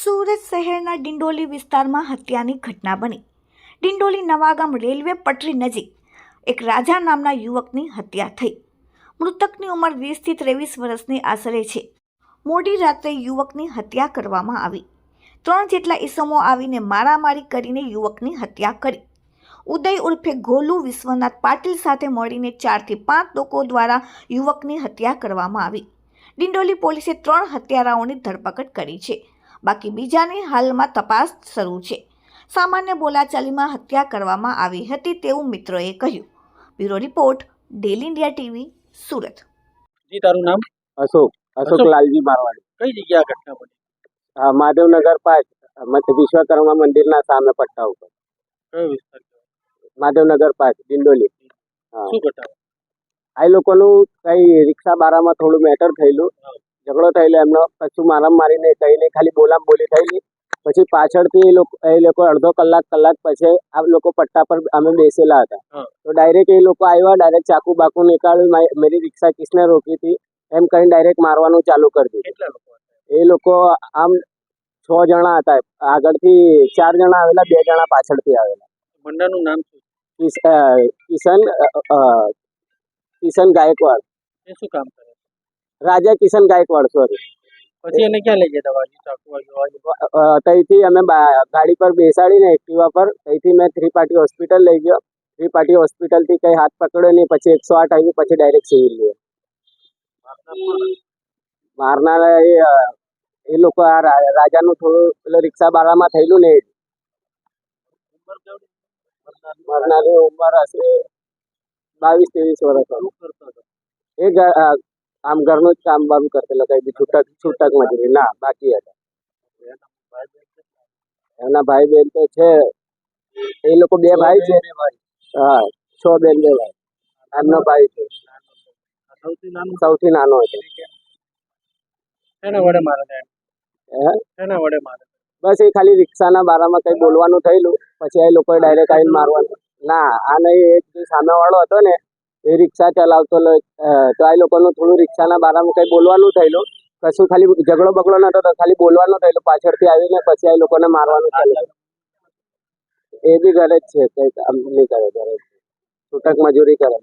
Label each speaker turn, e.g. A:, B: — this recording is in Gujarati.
A: સુરત શહેરના ડિંડોલી વિસ્તારમાં હત્યાની ઘટના બની. ડિંડોલી નવાગામ રેલવે પટરી નજીક એક રાજા નામના યુવકની હત્યા થઈ. મૃતકની ઉંમર વીસથી ત્રેવીસ વર્ષની આશરે છે. મોડી રાત્રે યુવકની હત્યા કરવામાં આવી. ત્રણ જેટલા ઈસમો આવીને મારામારી કરીને યુવકની હત્યા કરી. ઉદય ઉર્ફે ગોલુ વિશ્વનાથ પાટીલ સાથે મળીને ચારથી પાંચ લોકો દ્વારા યુવકની હત્યા કરવામાં આવી. ડિંડોલી પોલીસે ત્રણ હત્યારાઓની ધરપકડ કરી છે. બાકી બીજાની હાલમાં તપાસ શરૂ છે. સામાન્ય બોલાચાલીમાં હત્યા કરવામાં આવી હતી તેવું મિત્રોએ કહ્યું. Bureau report daily India TV Surat.
B: જી તારું નામ?
C: અશોક. અશોક. લાલજી મારવાડી.
B: કઈ જગ્યા ઘટના બની?
C: માધવનગર પાસ. મત- વિશ્વકર્મા મંદિરના સામે પટ્ટા ઉપર.
B: કયો વિસ્તાર
C: માધવનગર પાસ ડિંડોલી.
B: શું ઘટના?
C: આ લોકોનું કઈ રિક્ષા બારામાં થોડું મેટર થયેલું. ઝઘડો થયેલો એમનો કશું મારામ મારીને કહીને ખાલી બોલામ બોલી થયેલી. પછી પાછળથી એ લોકો એ લોકો અડધો કલાક કલાક પછી આ લોકો પટ્ટા પર અમે બેસેલા હતા. તો ડાયરેક્ટ એ લોકો આવ્યા ડાયરેક્ટ ચાકુ બાકુ નીકાળ્યું મારી- મેરી રિક્ષા કિસને રોકી હતી એમ કહી ડાયરેક્ટ મારવાનું ચાલુ કરી દીધું. એ લોકો આમ છ જણા હતા આગળથી ચાર જણા આવેલા બે જણા પાછળથી આવેલા.
B: બંડાનું નામ
C: કિશન કિશન ગાયકવાડ.
B: શું કામ કરે?
C: રાજા કિશન ગાયકવાડ સોરી
B: પછી એને ક્યાં લઈ ગયા વાગ્યું
C: ત્યાંથી અમે ગાડી પર બેસાડીને એક્ટિવા પર ત્યાંથી મેં થ્રી પાર્ટી હોસ્પિટલ લઈ ગયો. થ્રી પાર્ટી હોસ્પિટલથી કંઈ હાથ પકડ્યો નહીં પછી એકસો આઠ આવ્યું પછી ડાયરેક્ટ સિવિલ ગયો મારનાર એ એ લોકો આ રાજાનું થોડું પેલો રિક્ષા બારામાં થયેલું ને? મારનારની ઉંમર હશે બાવીસ ત્રેવીસ વર્ષ. એ આમ ઘરનું જ કામ બામ કરતા કઈ બી છૂટક છૂટક મજૂરી ના બાકી હતા. એના ભાઈ બેન તો છે. એ લોકો બે ભાઈ છે. હા છ બેન બે ભાઈ. એમનો ભાઈ છે.
B: સૌથી નાનો?
C: હતો
B: એના વડે મારે એના વડે મારે
C: બસ એ ખાલી રિક્ષાના બારામાં કઈ બોલવાનું થયેલું. પછી એ લોકોએ ડાયરેક્ટ આવીને મારવાનું. ના આ નહીં એક સામે વાળો હતો ને એ રિક્ષા ચલાવતો તો આ લોકોનું થોડું રિક્ષાના બારામાં કઈ બોલવાનું થયેલું. કશું ખાલી ઝઘડો બગડો નતો તો ખાલી બોલવાનું થયેલું. પાછળથી આવીને પછી આ લોકોને મારવાનું ચાલુ. એ બી ઘરે જ છે કઈ કામ નહીં કરે, ઘરે. છૂટક મજૂરી કરે